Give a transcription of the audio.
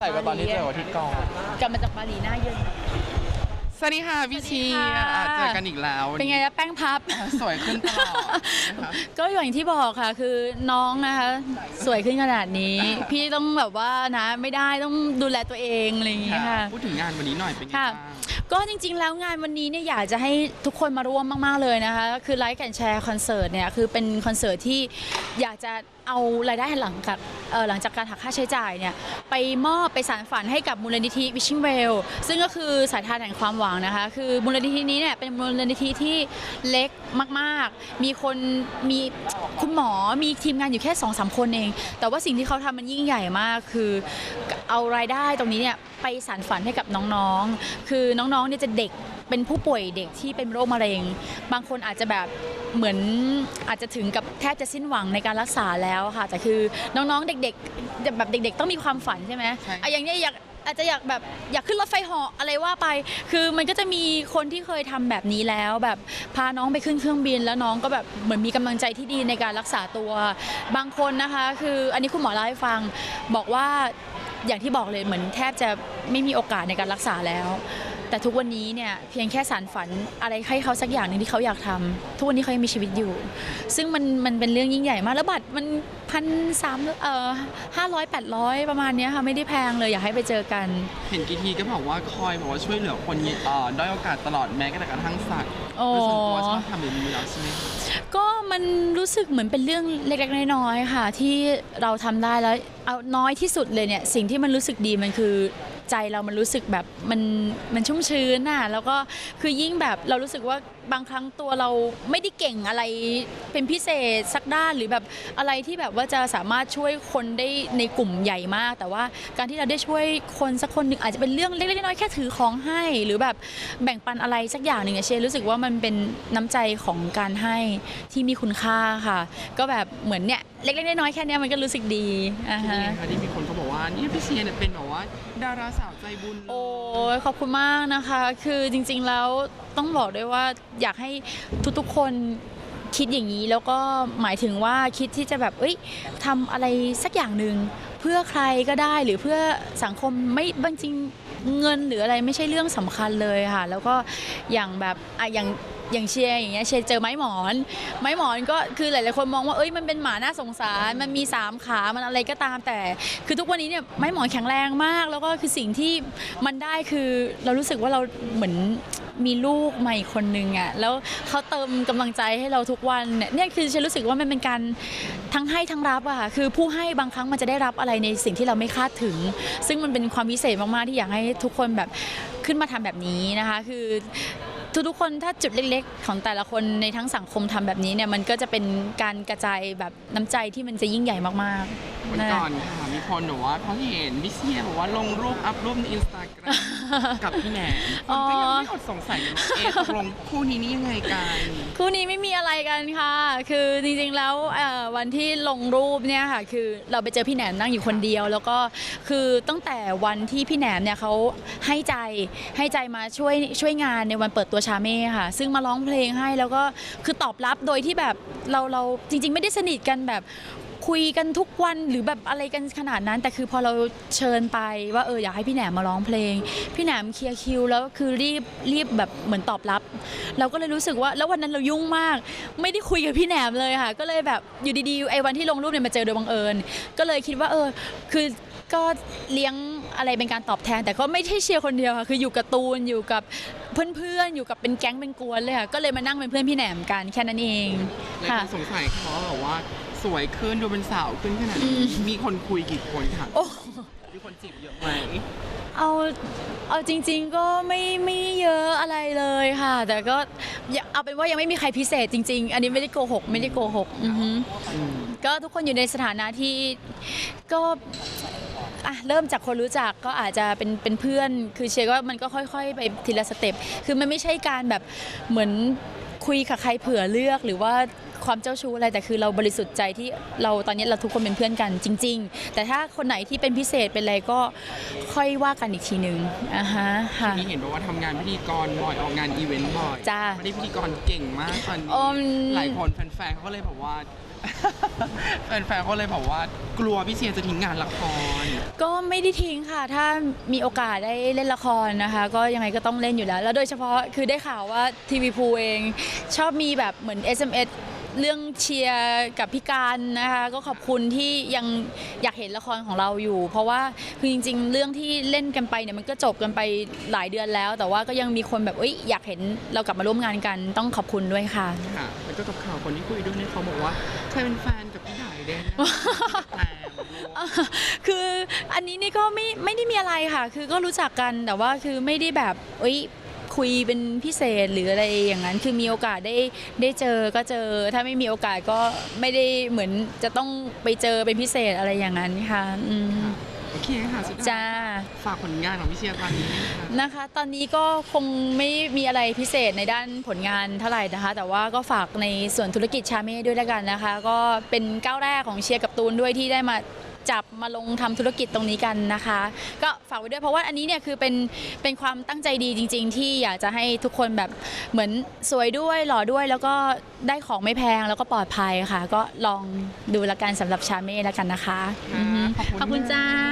ใส่กว่าตอนที่เจอกับที่กองกลับมาจากบาหลีหน้าเย็น สวัสดีค่ะพี่ชีสวัสดีค่ะ อะเจอกันอีกแล้วเป็นไงนะแป้งพับ สวยขึ้นตลอดนะคะก็อย่างที่บอกค่ะ คือน้องนะคะ สวยขึ้นขนาดนี้ พี่ต้องแบบว่านะ ไม่ได้ต้องดูแลตัวเองอะไรอย่างเงี้ยค่ะ พูดถึงงานวันนี้หน่อยเป็นไงค่ะบ้าง ก็จริงๆ แล้วงานวันนี้เนี่ยอยากจะให้ทุกคนมาร่วมมากๆเลยนะคะ คือไลฟ์แอนแชร์คอนเสิร์ตเนี่ยคือเป็นคอนเสิร์ตที่อยากจะเอารายได้หลังจากหลังจากการหักค่าใช้จ่ายเนี่ยไปมอบไปสานฝันให้กับมูลนิธิ Wishing Well ซึ่งก็คือสายทานแห่งความหวังนะคะ คือมูลนิธินี้เนี่ยเป็นมูลนิธิที่เล็กมากๆ มีคนมีคุณหมอมีทีมงานอยู่แค่2อสคนเอง แต่ว่าสิ่งที่เขาทำมันยิ่งใหญ่มากคือ เอารายได้ตรงนี้เนี่ยไปสานฝันให้กับน้องๆ คือน้องๆเนี่ยจะเด็กเป็นผู้ป่วยเด็กที่เป็นโรคมะเร็ง บางคนอาจจะแบบเหมือนอาจจะถึงกับแทบจะสิ้นหวังในการรักษาแล้วค่ะแต่คือน้องๆเด็กๆแบบเด็ก ๆ ต้องมีความฝันใช่ไหมใช่อะอย่างเนี้ยอยากอาจจะอยากแบบอยากขึ้นรถไฟเหาะอะไรว่าไป คือมันก็จะมีคนที่เคยทำแบบนี้แล้ว แบบพาน้องไปขึ้นเครื่องบิน แล้วน้องก็แบบเหมือนมีกำลังใจที่ดีในการรักษาตัว บางคนนะคะ คืออันนี้คุณหมอเล่าให้ฟังบอกว่า อย่างที่บอกเลยเหมือนแทบจะไม่มีโอกาสในการรักษาแล้ว แต่ทุกวันนี้เนี่ยเพียงแค่สารฝันอะไรให้เขาสักอย่างหนึ่งที่เขาอยากทำทุกวันนี้เขายังมีชีวิตอยู่ ซึ่งมันมันเป็นเรื่องยิ่งใหญ่มากแล้วบัตรมันพันสามเอ่อห้าร้อยแปดร้อยประมาณนี้ค่ะไม่ได้แพงเลยอยากให้ไปเจอกัน เห็นกี่ทีก็บอกว่าคอยบอกว่าช่วยเหลือคนเอ่อด้อยโอกาสตลอดแม้กระทั่งสัตว์ โอ้โดยส่วนตัวชอบทำแบบนี้อยู่แล้วใช่ไหมคะก็มันรู้สึกเหมือนเป็นเรื่องเล็กๆน้อยๆค่ะ ที่เราทำได้แล้วเอาน้อยที่สุดเลยเนี่ย สิ่งที่มันรู้สึกดีมันคือ ใจเรามันรู้สึกแบบมันมันชุ่มชื้นน่ะแล้วก็คือยิ่งแบบเรารู้สึกว่าบางครั้งตัวเราไม่ได้เก่งอะไรเป็นพิเศษสักด้านหรือแบบอะไรที่แบบว่าจะสามารถช่วยคนได้ในกลุ่มใหญ่มาก แต่ว่าการที่เราได้ช่วยคนสักคนหนึ่งอาจจะเป็นเรื่องเล็กๆน้อยๆแค่ถือของให้ หรือแบบแบ่งปันอะไรสักอย่างหนึ่งเชยรู้สึกว่ามันเป็นน้ำใจของการให้ที่มีคุณค่าค่ะ ก็แบบเหมือนเนี่ย เล็กๆน้อยๆแค่เนี้ยมันก็รู้สึกดีอ่าที่ฮะนี่นะคะที่มีคนเขาบอกว่านี่พี่เชียร์เนี่ยเป็นแบบว่าดาราสาวใจบุญเลย โอ้ยขอบคุณมากนะคะ คือจริง ๆ แล้วต้องบอกด้วยว่าอยากให้ทุกๆ คนคิดอย่างนี้ แล้วก็หมายถึงว่าคิดที่จะแบบเอ้ยทำอะไรสักอย่างหนึ่งเพื่อใครก็ได้หรือเพื่อสังคมไม่บางจริงเงินหรืออะไรไม่ใช่เรื่องสำคัญเลยค่ะ แล้วก็อย่างแบบอะอย่าง อย่างเชียร์อย่างเงี้ยเชียร์เจอไม้หมอน ไม้หมอนก็คือหลาย ๆ คนมองว่าเอ้ยมันเป็นหมาน่าสงสาร มันมีสามขา มันอะไรก็ตามแต่ คือทุกวันนี้เนี่ยไม้หมอนแข็งแรงมาก แล้วก็คือสิ่งที่มันได้คือเรารู้สึกว่าเราเหมือนมีลูกมาอีกคนนึงอะ่ะแล้วเขาเติมกำลังใจให้เราทุกวันเนี่ยเนี่ยคือฉันรู้สึกว่ามันเป็นการทั้งให้ทั้งรับอะค่ะคือผู้ให้บางครั้งมันจะได้รับอะไรในสิ่งที่เราไม่คาดถึง ซึ่งมันเป็นความพิเศษมาก ๆ ที่อยากให้ทุกคนแบบขึ้นมาทำแบบนี้นะคะ คือ ทุกๆคนถ้าจุดเล็กๆ ของแต่ละคนในทั้งสังคมทำแบบนี้เนี่ยมันก็จะเป็นการกระจายแบบน้ำใจที่มันจะยิ่งใหญ่มากๆวันก่อนค่ะมีคนบอกว่าเขาเห็นพี่เชียบอกว่าลงรูปอัพรูปในอินสตาแกรม กับพี่แหนมคนก็ยังไม่อดสงสัยเลยว่าเอ๊ะตกลงคู่นี้นี่ยังไงกันคู่นี้ไม่มีอะไรกันค่ะ คือจริงๆแล้วเอ่อวันที่ลงรูปเนี่ยค่ะ คือเราไปเจอพี่แหนมนั่งอยู่คนเดียว แล้วก็คือตั้งแต่วันที่พี่แหนมเนี่ยเขาให้ใจให้ใจมาช่วยช่วยงานในวันเปิดตัวชาเม่ค่ะ ซึ่งมาร้องเพลงให้แล้วก็คือตอบรับโดยที่แบบเราเราจริง ๆ ไม่ได้สนิทกันแบบ คุยกันทุกวันหรือแบบอะไรกันขนาดนั้น แต่คือพอเราเชิญไปว่าเอออยากให้พี่แหนมมาร้องเพลง พี่แหนมเคลียร์คิวแล้วคือรีบรีบแบบเหมือนตอบรับ เราก็เลยรู้สึกว่าแล้ววันนั้นเรายุ่งมาก ไม่ได้คุยกับพี่แหนมเลยค่ะ ก็เลยแบบอยู่ดีๆไอ้วันที่ลงรูปเนี่ยมาเจอโดยบังเอิญ ก็เลยคิดว่าเออคือก็เลี้ยงอะไรเป็นการตอบแทน แต่ก็ไม่ใช่เชียร์คนเดียวค่ะคืออยู่กับตูนอยู่กับเพื่อนๆอยู่กับเป็นแก๊งเป็นกวนเลยค่ะก็เลยมานั่งเป็นเพื่อนพี่แหนมกันแค่นั้นเองค่ะสงสัยเขาบอกว่า สวยขึ้นดูเป็นสาวขึ้นขนาดนี้มีคนคุยกี่คนค่ะโอ้มีคนจีบเยอะไหมเอาเอาจริง ๆก็ไม่ไม่เยอะอะไรเลยค่ะ แต่ก็อย่าเอาเป็นว่ายังไม่มีใครพิเศษจริง ๆ อันนี้ไม่ได้โกหกไม่ได้โกหกอือฮึอืมก็ทุกคนอยู่ในสถานะที่ก็อะเริ่มจากคนรู้จักก็อาจจะเป็นเป็นเพื่อน คือเชยร์ว่ามันก็ค่อย ๆ ไปทีละสเต็ปคือมันไม่ใช่การแบบเหมือนคุยกับใครเผื่อเลือกหรือว่า ความเจ้าชู้อะไรแต่คือเราบริสุทธิ์ใจที่เราตอนนี้เราทุกคนเป็นเพื่อนกันจริง ๆ แต่ถ้าคนไหนที่เป็นพิเศษเป็นอะไรก็ค่อยว่ากันอีกทีหนึ่งอ่าฮะค่ะมีเห็นบอกว่าทำงานพิธีกรบ่อยออกงานอีเวนต์บ่อยจ้าไม่ได้พิธีกรเก่งมากตอนนี้อืม หลายคนแฟนๆเขาก็เลยบอกว่า แฟนๆก็เลยบอกว่ากลัวพี่เชียร์จะทิ้งงานละคร ก็ไม่ได้ทิ้งค่ะ ถ้ามีโอกาสได้เล่นละครนะคะ ก็ยังไงก็ต้องเล่นอยู่แล้ว แล้วโดยเฉพาะคือได้ข่าวว่าทีวีพูเอง ชอบมีแบบเหมือน SMS เรื่องเชียร์กับพี่การนะคะก็ขอบคุณที่ยังอยากเห็นละครของเราอยู่ เพราะว่าคือจริง ๆ เรื่องที่เล่นกันไปเนี่ยมันก็จบกันไปหลายเดือนแล้ว แต่ว่าก็ยังมีคนแบบเอ้ยอยากเห็นเรากลับมาร่วมงานกันต้องขอบคุณด้วยค่ะค่ะแล้วก็กับข่าวคนที่คุยด้วยเนี่ยเขาบอกว่าเคยเป็นแฟนกับพี่ใหญ่เด่นแต่คืออันนี้นี่ก็ไม่ไม่ได้มีอะไรค่ะ คือก็รู้จักกันแต่ว่าคือไม่ได้แบบเอ้ย คุยเป็นพิเศษหรืออะไรอย่างนั้น คือมีโอกาสได้ได้เจอก็เจอ ถ้าไม่มีโอกาสก็ไม่ได้เหมือนจะต้องไปเจอเป็นพิเศษอะไรอย่างนั้นค่ะอืม โอเคค่ะสุดท้ายจ้า ฝากผลงานของพี่เชียร์ตอนนี้นะคะนะคะ ตอนนี้ก็คงไม่มีอะไรพิเศษในด้านผลงานเท่าไหร่นะคะ แต่ว่าก็ฝากในส่วนธุรกิจชาเม่ด้วยแล้วกันนะคะ ก็เป็นก้าวแรกของเชียร์กับตูนด้วยที่ได้มาจับมาลงทำธุรกิจตรงนี้กันนะคะ ก็ฝากไว้ด้วยเพราะว่าอันนี้เนี่ยคือเป็นเป็นความตั้งใจดีจริง ๆ ที่อยากจะให้ทุกคนแบบเหมือนสวยด้วยหล่อด้วยแล้วก็ได้ของไม่แพงแล้วก็ปลอดภัยค่ะ ก็ลองดูละกันสำหรับชาเม่แล้วกันนะคะอือฮึขอบคุณจ้าข